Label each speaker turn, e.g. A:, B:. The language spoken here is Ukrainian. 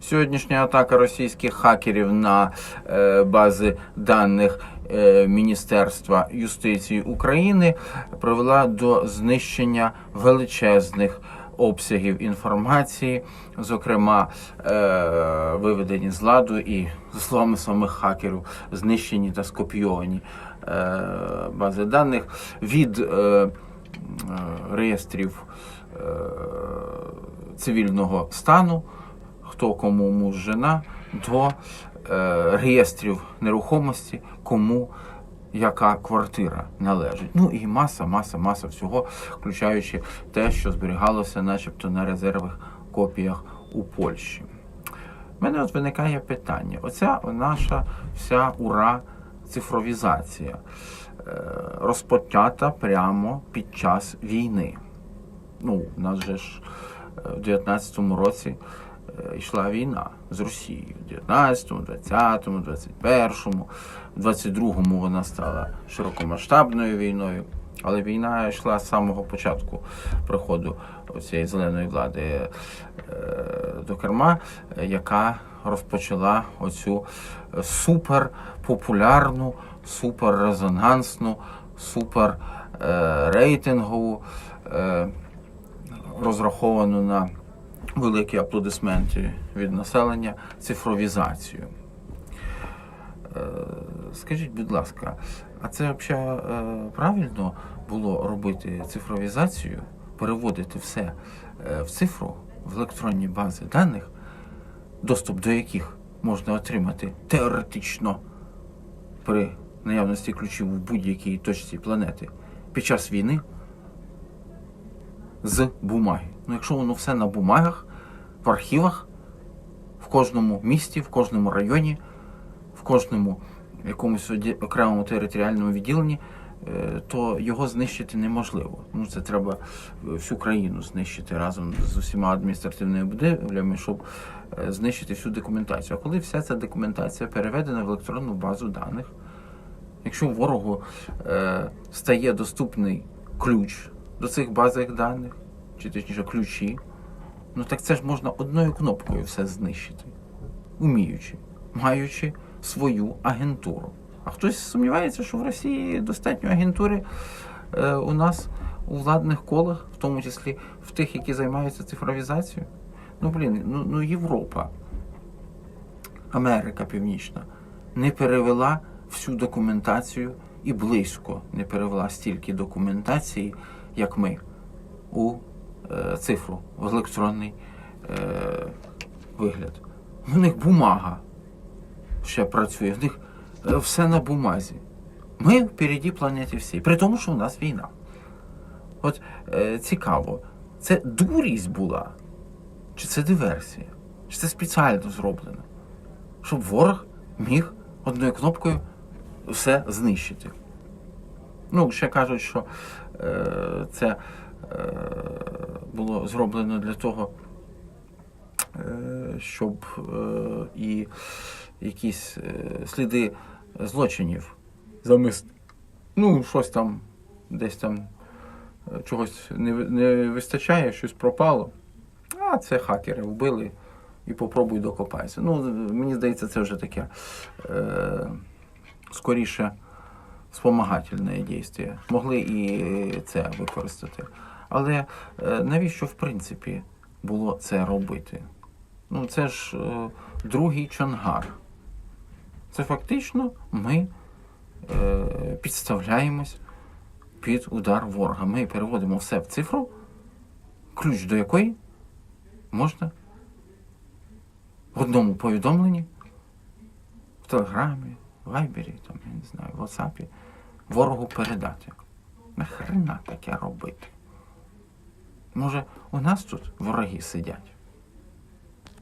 A: Сьогоднішня атака російських хакерів на е, бази даних е, Міністерства юстиції України привела до знищення величезних обсягів інформації, зокрема е, виведені з ладу і, за словами самих хакерів, знищені та скопійовані е, бази даних від е, е, реєстрів е, цивільного стану, хто кому муж жена, до е, реєстрів нерухомості, кому яка квартира належить. Ну і маса, маса, маса всього, включаючи те, що зберігалося, начебто, на резервних копіях у Польщі. У мене от виникає питання: оця наша вся ура цифровізація е, розпочата прямо під час війни. Ну, у нас же ж е, в 19-му році йшла війна з Росією. В 19-му, 20-му, 21-му, в 22-му вона стала широкомасштабною війною. Але війна йшла з самого початку приходу цієї зеленої влади е, до керма, е, яка розпочала оцю е, суперпопулярну, суперрезонансну, супер е, рейтингову, е, розраховану на великі аплодисменти від населення цифровізацію. Е, Скажіть, будь ласка, а це взагалі правильно було робити цифровізацію, переводити все е, в цифру, в електронні бази даних, доступ до яких можна отримати теоретично при наявності ключів в будь-якій точці планети під час війни з бумаги. Ну, якщо воно все на бумагах, в архівах, в кожному місті, в кожному районі, в кожному якомусь окремому територіальному відділенні, е, то його знищити неможливо. Ну, це треба е, всю країну знищити разом з усіма адміністративними будівлями, щоб е, знищити всю документацію. А коли вся ця документація переведена в електронну базу даних, якщо ворогу стає доступний ключ до цих базових даних, чи точніше ключі, ну так це ж можна одною кнопкою все знищити, уміючи, маючи свою агентуру. А хтось сумнівається, що в Росії достатньо агентури е, у нас у владних колах, в тому числі в тих, які займаються цифровізацією. Ну блін, ну, ну Європа, Америка Північна не перевела всю документацію і близько не перевела стільки документації, як ми, у цифру, в електронний е, вигляд. У них бумага ще працює, в них е, все на бумазі. Ми впереді планеті всій, при тому, що у нас війна. От е, цікаво, це дурість була, чи це диверсія, чи це спеціально зроблено, щоб ворог міг одною кнопкою все знищити. Ну, ще кажуть, що е, це е, було зроблено для того, е, щоб е, і якісь е, сліди злочинів замисли. Ну, щось там, десь там чогось не, не вистачає, щось пропало. А це хакери вбили і попробуй докопайся. Ну, мені здається, це вже таке скоріше спомагательне дійство. Могли і це використати. Але е, навіщо в принципі було це робити? Ну, це ж е, другий чонгар. Це фактично ми е, підставляємось під удар ворога. Ми переводимо все в цифру, ключ до якої можна в одному повідомленні, в Телеграмі, Вайбері, там, я не знаю, в WhatsApp, ворогу передати. Нахрена таке робити? Може, у нас тут вороги сидять?